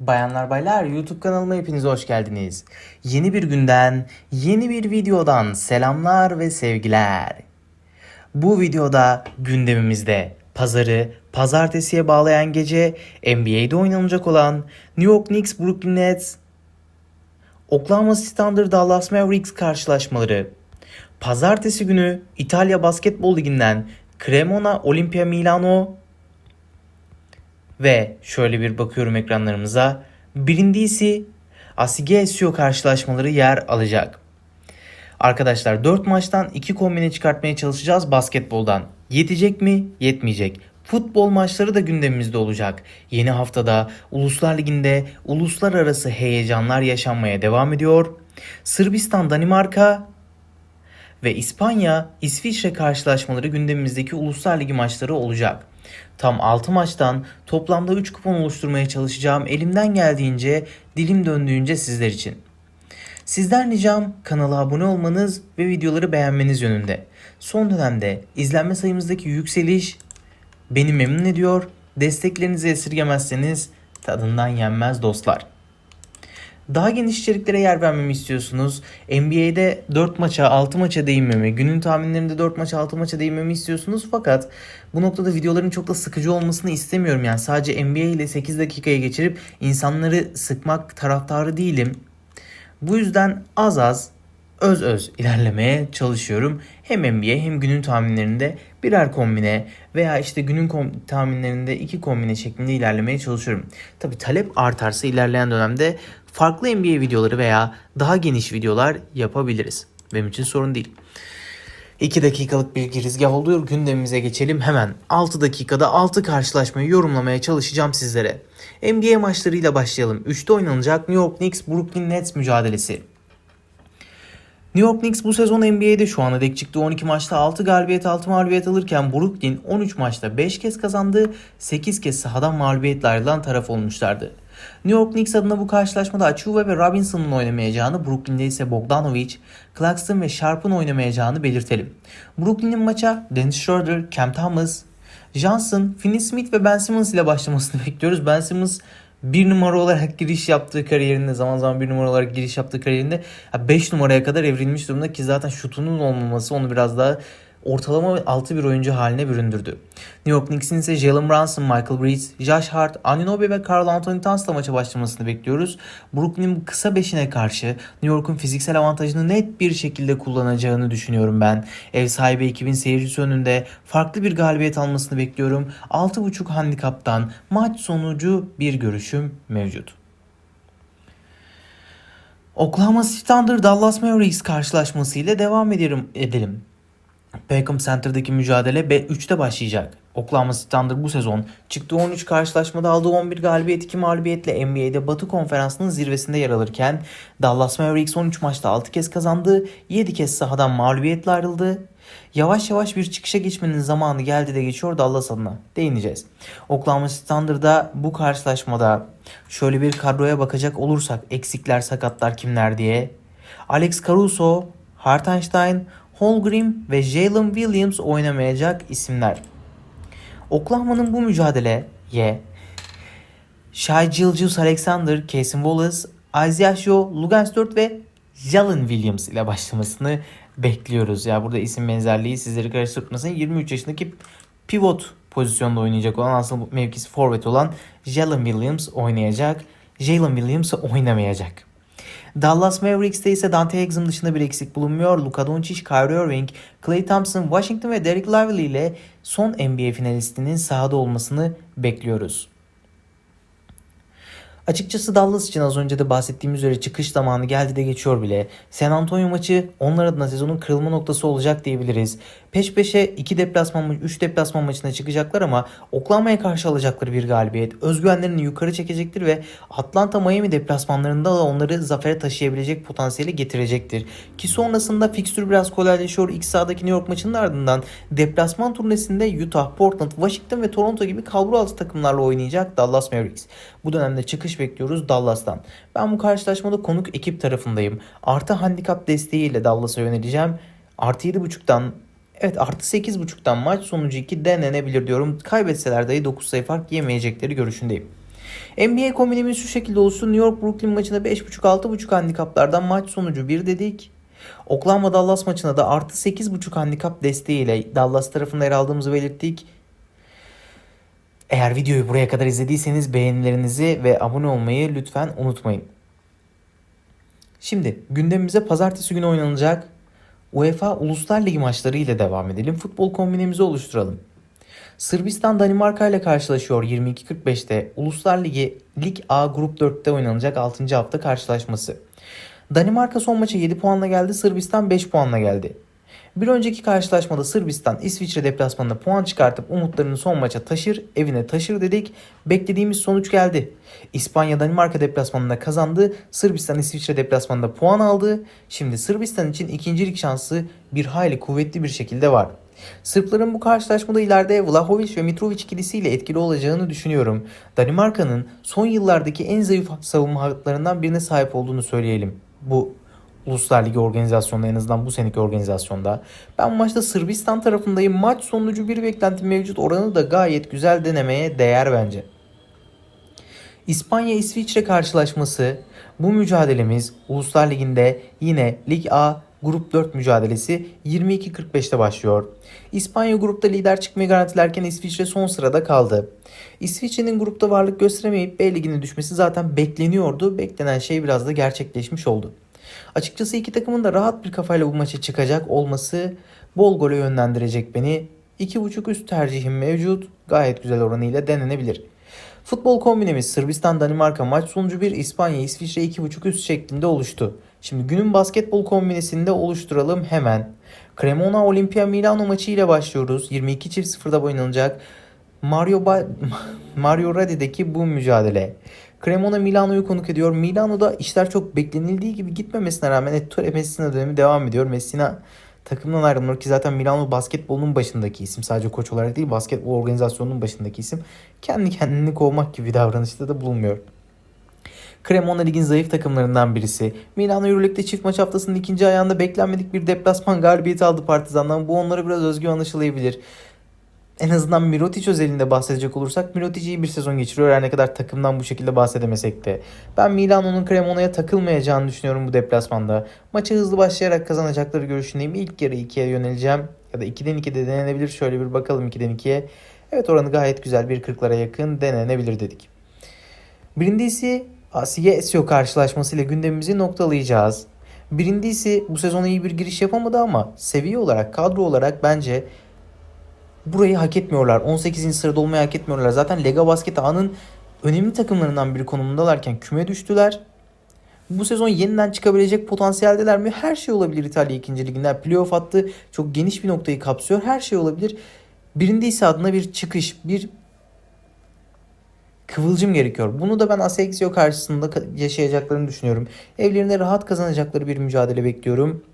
Bayanlar baylar YouTube kanalıma hepiniz hoş geldiniz. Yeni bir günden, yeni bir videodan selamlar ve sevgiler. Bu videoda gündemimizde pazarı pazartesiye bağlayan gece NBA'de oynanacak olan New York Knicks Brooklyn Nets, Oklahoma City Thunder Dallas Mavericks karşılaşmaları, pazartesi günü İtalya Basketbol Ligi'nden Cremona Olimpia Milano ve şöyle bir bakıyorum ekranlarımıza. Birincisi Asigesio karşılaşmaları yer alacak. Arkadaşlar 4 maçtan 2 kombine çıkartmaya çalışacağız basketboldan. Yetecek mi? Yetmeyecek. Futbol maçları da gündemimizde olacak. Yeni haftada Uluslar Ligi'nde uluslararası heyecanlar yaşanmaya devam ediyor. Sırbistan, Danimarka ve İspanya, İsviçre karşılaşmaları gündemimizdeki Uluslar Ligi maçları olacak. Tam 6 maçtan toplamda 3 kupon oluşturmaya çalışacağım. Elimden geldiğince, dilim döndüğünce sizler için. Sizden ricam kanala abone olmanız ve videoları beğenmeniz yönünde. Son dönemde izlenme sayımızdaki yükseliş beni memnun ediyor. Desteklerinizi esirgemezseniz tadından yenmez dostlar. Daha geniş içeriklere yer vermemi istiyorsunuz. NBA'de 4 maça 6 maça değinmemi, günün tahminlerinde 4 maça 6 maça değinmemi istiyorsunuz. Fakat bu noktada videoların çok da sıkıcı olmasını istemiyorum. Yani sadece NBA ile 8 dakikaya geçirip insanları sıkmak taraftarı değilim. Bu yüzden az az öz öz ilerlemeye çalışıyorum. Hem NBA hem günün tahminlerinde birer kombine veya işte günün kom- tahminlerinde iki kombine şeklinde ilerlemeye çalışıyorum. Tabi talep artarsa ilerleyen dönemde farklı NBA videoları veya daha geniş videolar yapabiliriz. Benim için sorun değil. 2 dakikalık bir girizgah oluyor. Gündemimize geçelim hemen. 6 dakikada 6 karşılaşmayı yorumlamaya çalışacağım sizlere. NBA maçlarıyla başlayalım. 3'te oynanacak New York Knicks Brooklyn Nets mücadelesi. New York Knicks bu sezon NBA'de şu ana dek çıktığı 12 maçta 6 galibiyet 6 mağlubiyet alırken Brooklyn 13 maçta 5 kez kazandı, 8 kez sahadan mağlubiyetle ayrılan taraf olmuşlardı. New York Knicks adına bu karşılaşmada Achuva ve Robinson'un oynamayacağını, Brooklyn'de ise Bogdanovic, Claxton ve Sharp'ın oynamayacağını belirtelim. Brooklyn'in maça Dennis Schroeder, Cam Thomas, Johnson, Finney Smith ve Ben Simmons ile başlamasını bekliyoruz. Ben Simmons bir numara olarak giriş yaptığı kariyerinde zaman zaman bir numara olarak giriş yaptığı kariyerinde 5 numaraya kadar evrilmiş durumda ki zaten şutunun olmaması onu biraz daha ortalama altı bir oyuncu haline büründürdü. New York Knicks'in ise Jalen Brunson, Michael Bridges, Josh Hart, Anunoby ve Carl Anthony Towns'la maça başlamasını bekliyoruz. Brooklyn'in kısa beşine karşı New York'un fiziksel avantajını net bir şekilde kullanacağını düşünüyorum ben. Ev sahibi ekibin seyircisi önünde farklı bir galibiyet almasını bekliyorum. 6.5 handikaptan maç sonucu bir görüşüm mevcut. Oklahoma City Thunder Dallas Mavericks karşılaşması ile devam edelim. edelim. Paycom Center'daki mücadele B3'te başlayacak. Oklahoma City Thunder bu sezon çıktığı 13 karşılaşmada aldığı 11 galibiyet 2 mağlubiyetle NBA'de Batı Konferansı'nın zirvesinde yer alırken Dallas Mavericks 13 maçta 6 kez kazandı, 7 kez sahadan mağlubiyetle ayrıldı. Yavaş yavaş bir çıkışa geçmenin zamanı geldi de geçiyor Dallas adına. Değineceğiz. Oklahoma City Thunder'da bu karşılaşmada şöyle bir kadroya bakacak olursak eksikler sakatlar kimler diye. Alex Caruso, Hartenstein, Holmgren ve Jalen Williams oynamayacak isimler. Oklahoma'nın bu mücadeleye Shai Gilgeous Alexander, Casey Wallace, Isaiah Joe, Lugens 4 ve Jalen Williams ile başlamasını bekliyoruz. Ya burada isim benzerliği sizleri karıştırmasın. 23 yaşındaki pivot pozisyonda oynayacak olan aslında mevkisi forvet olan Jalen Williams oynayacak. Jalen Williams oynamayacak. Dallas Mavericks'te ise Dante Exum dışında bir eksik bulunmuyor. Luka Doncic, Kyrie Irving, Klay Thompson, Washington ve Derek Lively ile son NBA finalistinin sahada olmasını bekliyoruz. Açıkçası Dallas için az önce de bahsettiğimiz üzere çıkış zamanı geldi de geçiyor bile. San Antonio maçı onlar adına sezonun kırılma noktası olacak diyebiliriz. Peş peşe 2 deplasman 3 deplasman maçına çıkacaklar ama Oklahoma'ya karşı alacakları bir galibiyet özgüvenlerini yukarı çekecektir ve Atlanta Miami deplasmanlarında da onları zafere taşıyabilecek potansiyeli getirecektir. Ki sonrasında fikstür biraz kolaylaşıyor. İlk sahadaki New York maçının ardından deplasman turnesinde Utah, Portland, Washington ve Toronto gibi kalbur altı takımlarla oynayacak Dallas Mavericks. Bu dönemde çıkış bekliyoruz Dallas'tan. Ben bu karşılaşmada konuk ekip tarafındayım. Artı handikap desteğiyle Dallas'a yöneleceğim. Artı 7.5'tan Evet artı 8.5'tan maç sonucu 2 denenebilir diyorum. Kaybetseler dahi 9 sayı fark yemeyecekleri görüşündeyim. NBA kombinimiz şu şekilde oluştu. New York Brooklyn maçına 5.5-6.5 handikaplardan maç sonucu 1 dedik. Oklahoma Dallas maçına da artı 8.5 handikap desteğiyle Dallas tarafında yer aldığımızı belirttik. Eğer videoyu buraya kadar izlediyseniz beğenilerinizi ve abone olmayı lütfen unutmayın. Şimdi gündemimize pazartesi günü oynanacak UEFA Uluslar Ligi maçları ile devam edelim. Futbol kombinemizi oluşturalım. Sırbistan Danimarka ile karşılaşıyor 22.45'te. Uluslar Ligi Lig A Grup 4'te oynanacak 6. hafta karşılaşması. Danimarka son maça 7 puanla geldi. Sırbistan 5 puanla geldi. Bir önceki karşılaşmada Sırbistan İsviçre deplasmanında puan çıkartıp umutlarını son maça taşır, evine taşır dedik. Beklediğimiz sonuç geldi. İspanya Danimarka deplasmanında kazandı. Sırbistan İsviçre deplasmanında puan aldı. Şimdi Sırbistan için ikincilik şansı bir hayli kuvvetli bir şekilde var. Sırpların bu karşılaşmada ileride Vlahovic ve Mitrovic ikilisiyle etkili olacağını düşünüyorum. Danimarka'nın son yıllardaki en zayıf savunma hatlarından birine sahip olduğunu söyleyelim. Bu Uluslar Ligi organizasyonda en azından bu seneki organizasyonda. Ben bu maçta Sırbistan tarafındayım. Maç sonucu bir beklenti mevcut. Oranı da gayet güzel denemeye değer bence. İspanya-İsviçre karşılaşması bu mücadelemiz Uluslar Ligi'nde yine Lig A Grup 4 mücadelesi 22.45'te başlıyor. İspanya grupta lider çıkmayı garantilerken İsviçre son sırada kaldı. İsviçre'nin grupta varlık gösteremeyip B ligine düşmesi zaten bekleniyordu. Beklenen şey biraz da gerçekleşmiş oldu. Açıkçası iki takımın da rahat bir kafayla bu maça çıkacak olması bol gole yönlendirecek beni. 2.5 üst tercihim mevcut. Gayet güzel oranıyla denenebilir. Futbol kombinemiz Sırbistan Danimarka maç sonucu 1 İspanya İsviçre 2.5 üst şeklinde oluştu. Şimdi günün basketbol kombinesini de oluşturalım hemen. Cremona Olimpia Milano maçı ile başlıyoruz. 22.00'da oynanacak. Mario ba- Mario Radi'deki bu mücadele. Cremona Milano'yu konuk ediyor. Milano'da işler çok beklenildiği gibi gitmemesine rağmen Ettore Messina dönemi devam ediyor. Messina takımdan ayrılıyor ki zaten Milano basketbolunun başındaki isim. Sadece koç olarak değil basketbol organizasyonunun başındaki isim. Kendi kendini kovmak gibi bir davranışta da bulunmuyor. Cremona ligin zayıf takımlarından birisi. Milano Euroleague'de çift maç haftasının ikinci ayağında beklenmedik bir deplasman galibiyeti aldı Partizan'dan. Bu onlara biraz özgü anlaşılayabilir. En azından Mirotic özelinde bahsedecek olursak Mirotic iyi bir sezon geçiriyor her ne kadar takımdan bu şekilde bahsedemesek de. Ben Milano'nun Cremona'ya takılmayacağını düşünüyorum bu deplasmanda. Maçı hızlı başlayarak kazanacakları görüşündeyim. İlk yarı 2'ye yöneleceğim. Ya da 2'den 2'de denenebilir. Şöyle bir bakalım 2'den 2'ye. Evet oranı gayet güzel. 1.40'lara yakın denenebilir dedik. Birincisi Asiye Esio karşılaşmasıyla gündemimizi noktalayacağız. Birincisi bu sezon iyi bir giriş yapamadı ama seviye olarak, kadro olarak bence burayı hak etmiyorlar. 18. sırada olmayı hak etmiyorlar. Zaten Lega Basket A'nın önemli takımlarından biri konumundalarken küme düştüler. Bu sezon yeniden çıkabilecek potansiyeldeler mi? Her şey olabilir İtalya 2. liginden. Playoff hattı çok geniş bir noktayı kapsıyor. Her şey olabilir. Birinde ise adına bir çıkış, bir kıvılcım gerekiyor. Bunu da ben Asexio karşısında yaşayacaklarını düşünüyorum. Evlerinde rahat kazanacakları bir mücadele bekliyorum.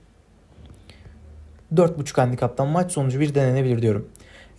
4.5 handikaptan maç sonucu bir denenebilir diyorum.